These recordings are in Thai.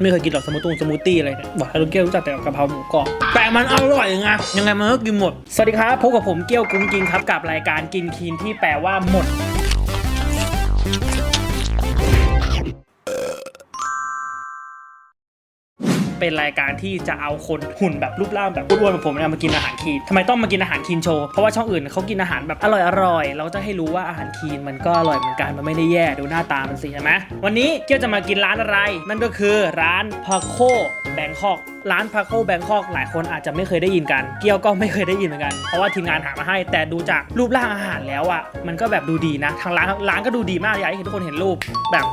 ไม่เคยกินหรอกสมูทตงสมูทตี้อะไรเนี่ยบอกให้ลูกเกี้ยวรู้จักแต่กะเพราหมูกรอบแต่มันอร่อยไงยังไงมันก็กินหมด สวัสดีครับพบกับผมเกี้ยวกุ้งกินครับกับรายการกินคีนที่แปลว่าหมด เป็นรายการที่จะเอาคนหุ่นแบบรูปร่างแบบอ้วนๆแบบผมเนี่ยมากินอาหารคีนทำไมต้องมากินอาหารคีนโชว์ เพราะว่าช่องอื่นเขากินอาหารแบบอร่อยๆเราจะให้รู้ว่าอาหารคีนมันก็อร่อยเหมือนกันมันไม่ได้แย่ดูหน้าตามันสิใช่ไหมวันนี้เกียวจะมากินร้านอะไร นั่นก็คือร้านพาโคแบงคอกร้านพาโคแบงคอกหลายคนอาจจะไม่เคยได้ยินกัน เกียวก็ไม่เคยได้ยินเหมือนกัน เพราะว่าทีมงานหามาให้ แต่ดูจากรูปร่างอาหารแล้วอะ มันก็แบบดูดีนะ ทางร้านร้านก็ดูดีมากอยากให้ทุกคนเห็นรูปแบบ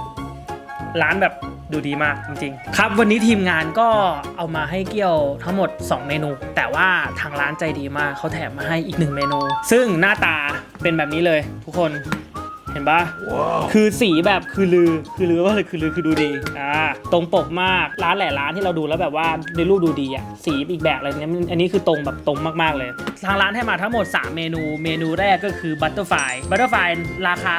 ร้านแบบ ดูดีมากจริงๆ ครับวันนี้ทีมงานก็เอามาให้เกี่ยวทั้งหมด 2 เมนู แต่ว่าทางร้านใจดีมากเขาแถมมาให้อีก 1 เมนู ซึ่งหน้าตาเป็นแบบนี้เลยทุกคน เห็นปะคือสีแบบคือลือคือลือว่าเลยคือลือคือดูดีอ่าตรงปกมากร้านแหละร้านที่เราดูแล้วแบบว่าในรูปดูดีอะสีอีกแบบอะไรเนี้ยอันนี้คือตรงแบบตรงมากๆเลยทางร้านให้มาทั้งหมด 3 เมนู เมนูแรกก็คือบัตเตอร์ไฟบัตเตอร์ไฟราคา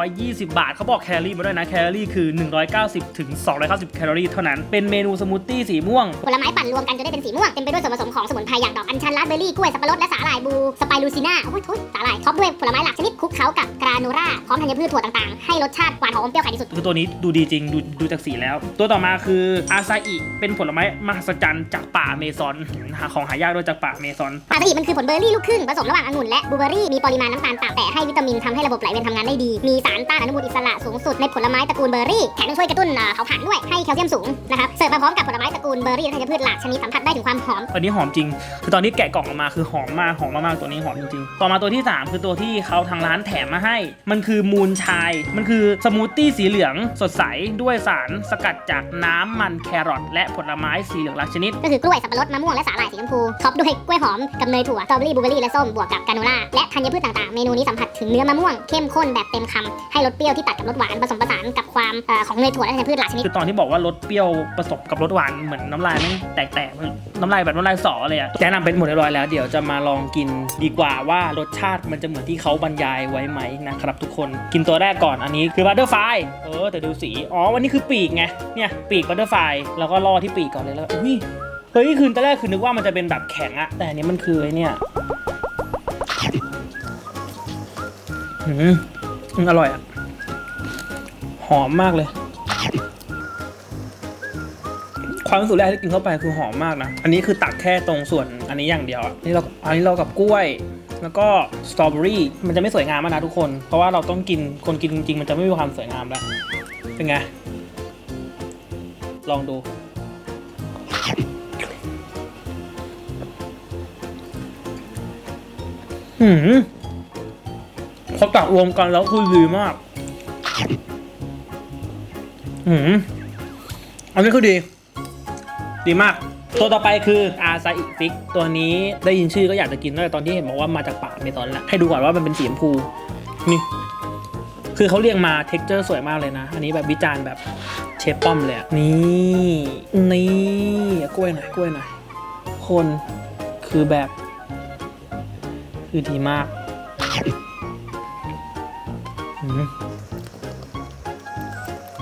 320 บาทเขาบอกแคลอรี่มาด้วยนะแคลอรี่คือ 190ถึง290แคลอรี่เท่านั้นเป็นเมนูสมูทตี้สีม่วงผลไม้ปั่นรวมกันจนได้เป็นสีม่วงเต็มไปด้วยส่วนผสมของสมุนไพรอย่างดอกอัญชันราสเบอร์รี่กล้วยสับปะรดและสาหร่ายบูสไปรูซิน่าโอ้ยโทุยสาหร่ายท็อปด้วยผลไม้หลากชนิดคลุกเคล้ากับกราโนล่าพร้อมธัญพืชถั่วต่างๆ ให้รสชาติหวานหอมอมเปรี้ยวขายที่สุด คือตัวนี้ดูดีจริงดูดูจากสีแล้ว ตัวต่อมาคืออาซาอิเป็นผลไม้มหัศจรรย์จากป่าเมซอนหาของหายากด้วยจากป่าเมซอนปาตะหิมันคือผลเบอร์รี่ลูกครึ่งผสมระหว่างองุ่นและบลูเบอร์รี่มีปริมาณน้ำตาลต่ำแต่ให้วิตามินทำให้ระบบไหลเวียนทำงานได้ดี มีสารต้านอนุมูลอิสระสูงสุดในผลไม้ตระกูลเบอร์รี่แถมยังช่วยกระตุ้นเอ่อเผาผลาญด้วยให้แคลเซียมสูงนะครับเสิร์ฟมาพร้อมกับผลไม้ตระกูลเบอร์รี่และธัญพืชหลากชนิดสัมผัสได้ถึงความหอมอันนี้หอมจริง คือตอนนี้แกะกล่องออกมาคือหอมมากหอมมากๆตัวนี้หอมจริงๆต่อมาตัวที่ 3 คือตัวที่เขาทางร้านแถมมาให้ มันคือมูนชาย มันคือสมูทตี้สีเหลืองสดใสด้วยสารสกัดจากน้ำมันแครอทและผลไม้สีเหลืองหลากชนิด ก็คือกล้วยสับปะรดมะม่วงและสาหร่ายสีชมพูท็อปด้วยกล้วยหอมกับเนยถั่วสตรอเบอรี่บลูเบอรี่และส้มบวกกับกาโนล่าและธัญพืชต่างๆ เมนูนี้สัมผัสถึงเนื้อมะม่วงเข้มข้นแบบเต็มคำให้รสเปรี้ยวที่ตัดกับรสหวานผสมผสานกับความออของเนยถั่วและธัญพืชหลากชนิดคือตอนที่บอกว่ารสเปรี้ยวผสมกับรสหวานเหมือนน้ำลายไม่งแตกๆน้ำลายแบบน้ำลายสอเลยอะแนะนำเป็นหมดเรียบร้อยแล้วเดี๋ยวจะมาลองกินดีกว่าว่ารสชาติมันจะเหมือนที่เขาบรรยายไว้ไหมนะครับทุกคนกินตัวแรกก่อนอันนี้คือบัตเตอร์ไฟเออแต่ดูสีอ๋อวันนี้คือปีกไงเนี่ยปีกบัตเตอร์ไฟแล้วก็ล่อที่ปีกก่อนเลยแล้วอุ้ยเฮ้ยคืนตอนแรกคือนึกว่ามันจะเป็นแบบแข็งอะแต่อันนี้มันคือไอเนี่ยอืมอร่อยอะหอมมากเลย ความรู้สึกแรกที่กินเข้าไปคือหอมมากนะ อันนี้คือตักแค่ตรงส่วนอันนี้อย่างเดียวอะนี่เราอันนี้เรากับกล้วย แล้วก็สตรอเบอรี่มันจะไม่สวยงามมากนะทุกคน เพราะว่าเราต้องกินคนกินจริงๆ มันจะไม่มีความสวยงามแล้ว เป็นไง ลองดู หืมพอตักรวมกันแล้วคือดีมาก หืมอันนี้คือดี ดีมาก ตัวต่อไปคืออาซาอิฟิกตัวนี้ได้ยินชื่อก็อยากจะกินตั้งแต่ตอนที่เห็นบอกว่ามาจากป่าเมซอนแล้วให้ดูก่อนว่ามันเป็นสีชมพูนี่คือเขาเรียงมาเท็กเจอร์สวยมากเลยนะ อันนี้แบบวิจารณ์แบบเชฟป้อมเลยนี่นี่กล้วยหน่อยกล้วยหน่อยคนคือแบบ คือดีมาก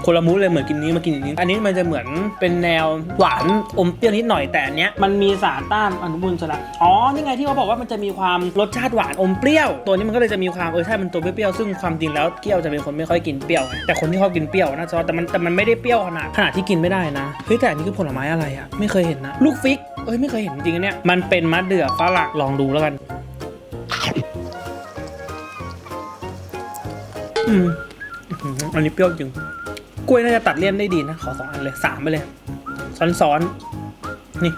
คนละมูดเลยเหมือนกินนี้มากินอย่างนี้ อันนี้มันจะเหมือนเป็นแนวหวานอมเปรี้ยวนิดหน่อยแต่อันเนี้ยมันมีสารต้านอนุมูลอิสระอ๋อนี่ไงที่เขาบอกว่ามันจะมีความรสชาติหวานอมเปรี้ยว ตัวนี้มันก็เลยจะมีความเออใช่มันตัวเปรี้ยวซึ่งความจริงแล้วเกี้ยวจะเป็นคนไม่ค่อยกินเปรี้ยวแต่คนที่ชอบกินเปรี้ยวน่าจะชอแต่มันแต่มันไม่ได้เปรี้ยวขนาดขนาดที่กินไม่ได้นะเฮ้ยแต่อันนี้คือผลไม้อะไรอะไม่เคยเห็นนะลูกฟิกเอ้ยไม่เคยเห็นจริงๆอันเนี้ยมันเป็นมะเดื่อฝรั่งลองดูแล้วกันอืมอันนี้เปรี้ยวจริง กล้วยน่าจะตัดเลี่ยนได้ดีนะ ขอสองอันเลยสามไปเลย ซ้อนๆ นี่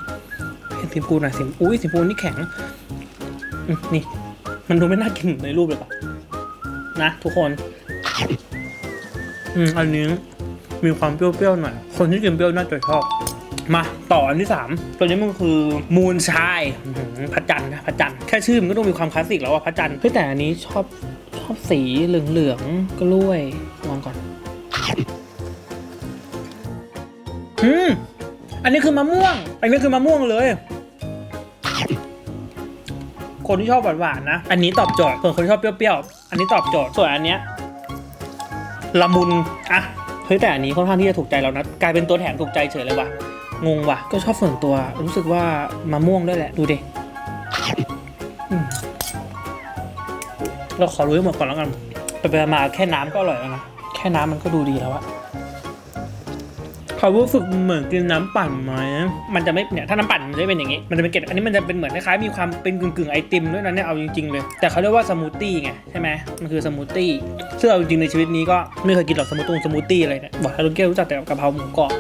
เห็นสีชมพูหน่อยสีอุ้ยสีชมพูนี่แข็ง นี่ มันดูไม่น่ากินในรูปเลยปะนะ ทุกคน อืมอันนี้มีความเปรี้ยวๆหน่อย คนที่กินเปรี้ยวน่าจะชอบ มาต่ออันที่สามตัวนี้มันคือมูนชายพระจันทร์นะพระจันทร์แค่ชื่อมันก็ต้องมีความคลาสสิกแล้วว่าพระจันทร์เฮ้ยแต่อันนี้ชอบชอบสีเหลืองๆกล้วยลองก่อน อืมอันนี้คือมะม่วง อันนี้คือมะม่วงเลย คนที่ชอบหวานๆนะ อันนี้ตอบโจทย์ส่วนคนที่ชอบเปรี้ยวๆ อันนี้ตอบโจทย์ ส่วนอันเนี้ยละมุนอะเฮ้ยแต่อันนี้ค่อนข้างที่จะถูกใจเรานะ กลายเป็นตัวแถมถูกใจเฉยเลยว่ะ งงว่ะ ก็ชอบส่วนตัวรู้สึกว่ามะม่วงด้วยแหละ ดูดิเราขอรู้ให้หมดก่อนแล้วกันไปไปมาแค่น้ำก็อร่อยแล้วนะ แค่น้ำมันก็ดูดีแล้วอะ เขารู้สึกเหมือนกินน้ำปั่นไหมมันจะไม่เนี่ยถ้าน้ำปั่นมันจะเป็นอย่างงี้ มันจะเป็นเกล็ดอันนี้มันจะเป็นเหมือนคล้ายๆมีความเป็นกึ่งๆไอติมด้วยนะเนี่ยเอาจริงๆเลย แต่เขาเรียกว่าสมูทตี้ไงใช่ไหมมันคือสมูทตี้ซึ่งเอาจริงๆในชีวิตนี้ก็ไม่เคยกินหรอกสมูทตงสมูทตี้อะไรเนี่ยบอกให้ลุงเก้รู้จักแต่กะเพราหมูกรอบ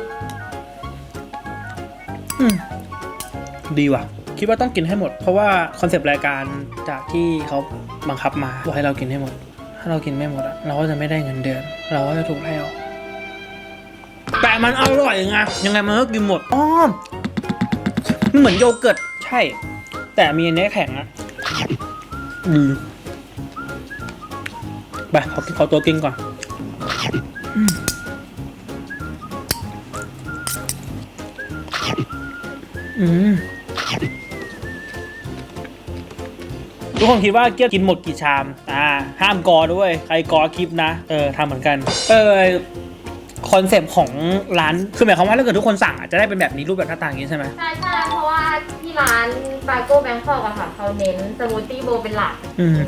อืมดีว่ะคิดว่าต้องกินให้หมด เพราะว่าคอนเซปต์รายการจากที่เขาบังคับมาบอกให้เรากินให้หมด ถ้าเรากินไม่หมดอะเราก็จะไม่ได้เงินเดือน เราก็จะถูกไล่ออก แต่มันอร่อยไงยังไงมันก็กินหมดอ้อมมันเหมือนโยเกิร์ตใช่ แต่มีอันนี้แข็งอะอืมไปขอขอตัวกินก่อนอืมทุกคนคิดว่าเกี๊ยวกินหมดกี่ชาม อ่า ห้ามกอด้วย ใครกอคลิปนะ เออทำเหมือนกัน เออ คอนเซปต์ของร้าน คือหมายความว่าถ้าเกิดทุกคนสั่งอะจะได้เป็นแบบนี้รูปแบบหน้าตาอย่างนี้ใช่ไหมใช่ใช่เพราะว่าที่ร้านบาโก้แบงคอกอะค่ะเขาเน้นสมูทตี้โบว์เป็นหลัก อืม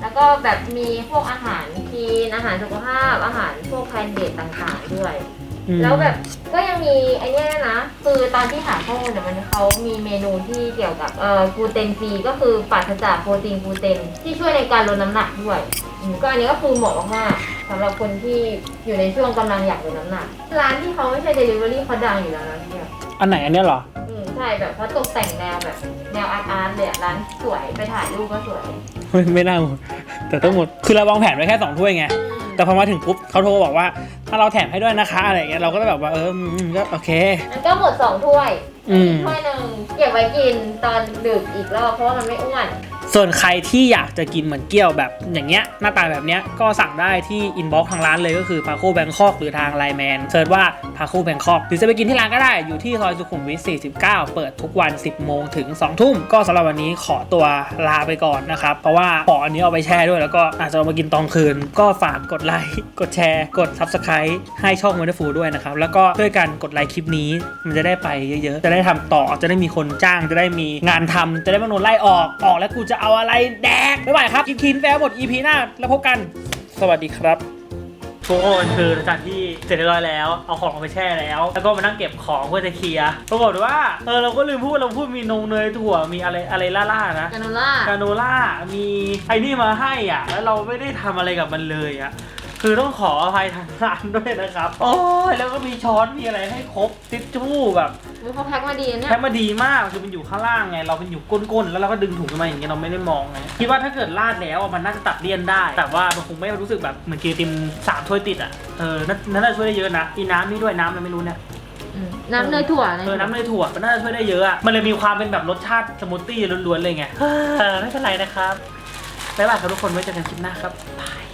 แล้วก็แบบมีพวกอาหารคีนอาหารสุขภาพอาหารพวกแพนเดทต่างๆด้วยอืม แล้วแบบก็ยังมีไอ้เนี่ยนะ คือตอนที่หาข้อมูลเนี่ยมันเขามีเมนูที่เกี่ยวกับเอ่อกลูเตนฟรีก็คือปราศจากโปรตีนกลูเตนที่ช่วยในการลดน้ำหนักด้วยอืมก็อันนี้ก็คือเหมาะมากๆสำหรับคนที่อยู่ในช่วงกำลังอยากลดน้ำหนัก ร้านที่เขาไม่ใช่เดลิเวอรี่เขาดังอยู่แล้วนะเนี่ย อันไหนอันเนี้ยเหรอ อืมใช่แบบเขาตกแต่งแนวแบบแนวอาร์ตอาร์ตเลยอะร้านสวยไปถ่ายรูปก็สวย ไม่ไม่น่าหมดแต่ต้องหมด คือเราวางแผนไว้แค่สองถ้วยไง แต่พอมาถึงปุ๊บเขาโทรบอกว่า ถ้าเราแถมให้ด้วยนะคะอะไรอย่างเงี้ยเราก็จะแบบว่าเอออืมก็โอเค มันก็หมดสองถ้วยอืมอีกถ้วยหนึ่งเก็บไว้กินตอนดึกอีกรอบเพราะว่ามันไม่อ้วน ส่วนใครที่อยากจะกินเหมือนเกี๊ยวแบบอย่างเงี้ยหน้าตาแบบเนี้ยก็สั่งได้ที่อินบ็อกซ์ทางร้านเลยก็คือพาโคแบงคอกหรือทางไลแมนเซิร์ชว่าพาโคแบงคอกหรือจะไปกินที่ร้านก็ได้อยู่ที่ซอยสุขุมวิท 49 เปิดทุกวัน 10 โมงถึง 2 ทุ่ม ก็สำหรับวันนี้ขอตัวลาไปก่อนนะครับ เพราะว่าขออันนี้เอาไปแช่ด้วยแล้วก็อาจจะเอามากินตอนคืน ก็ฝากกดไลค์กดแชร์ กด Subscribe ให้ช่อง w o n d e r f u l ด้วยนะครับแล้วก็ช่วยกันกดไลค์คลิปนี้ มันจะได้ไปเยอะๆจะได้ทำต่อจะได้มีคนจ้างจะได้มีงานทำจะได้ไม่โดนไล่ออกออกแล้วกูจะเอาอะไรแดกไม่ไหวครับกินคินแฟร์หมด EP หน้า แล้วพบกัน สวัสดีครับทุกคนคือหลังจากที่เสร็จเรียบร้อยแล้ว เอาของลงไปแช่แล้ว แล้วก็มานั่งเก็บของเพื่อจะเคลียร์ปรากฏว่า เออเราก็ลืมพูดเราพูดมีนงเนยถั่วมีอะไรอะไรล่าๆนะกาโนล่ากาโนล่ามีไอ้นี่มาให้อะ แล้วเราไม่ได้ทำอะไรกับมันเลยอะคือต้องขออภัยทางร้านด้วยนะครับ โอ้ยแล้วก็มีช้อนมีอะไรให้ครบทิชชู่แบบ มึงเขาแพ็คมาดีนะเนี่ยแค่มาดีมากคือมันอยู่ข้างล่างไง เราเป็นอยู่ก้นๆ แล้วเราก็ดึงถุงขึ้นมาอย่างเงี้ยเราไม่ได้มองไง คิดว่าถ้าเกิดราดแล้วอะมันน่าจะตัดเลี่ยนได้ แต่ว่ามันคงไม่รู้สึกแบบเหมือนกินไอติมสามถ้วยติดอะ เออนั่นนั่นน่าจะช่วยได้เยอะนะอีน้ำนี่ด้วยน้ำอะไรไม่รู้เนี่ย อืมน้ำเนยถั่วนะเออน้ำเนยถั่วมันน่าจะช่วยได้เยอะอะมันเลยมีความเป็นแบบรสชาติสมูทตี้ล้วนๆเลยไงเออไม่เป็นไรนะครับบ๊ายบายครับทุกคนไว้เจอกันคลิปหน้าครับบาย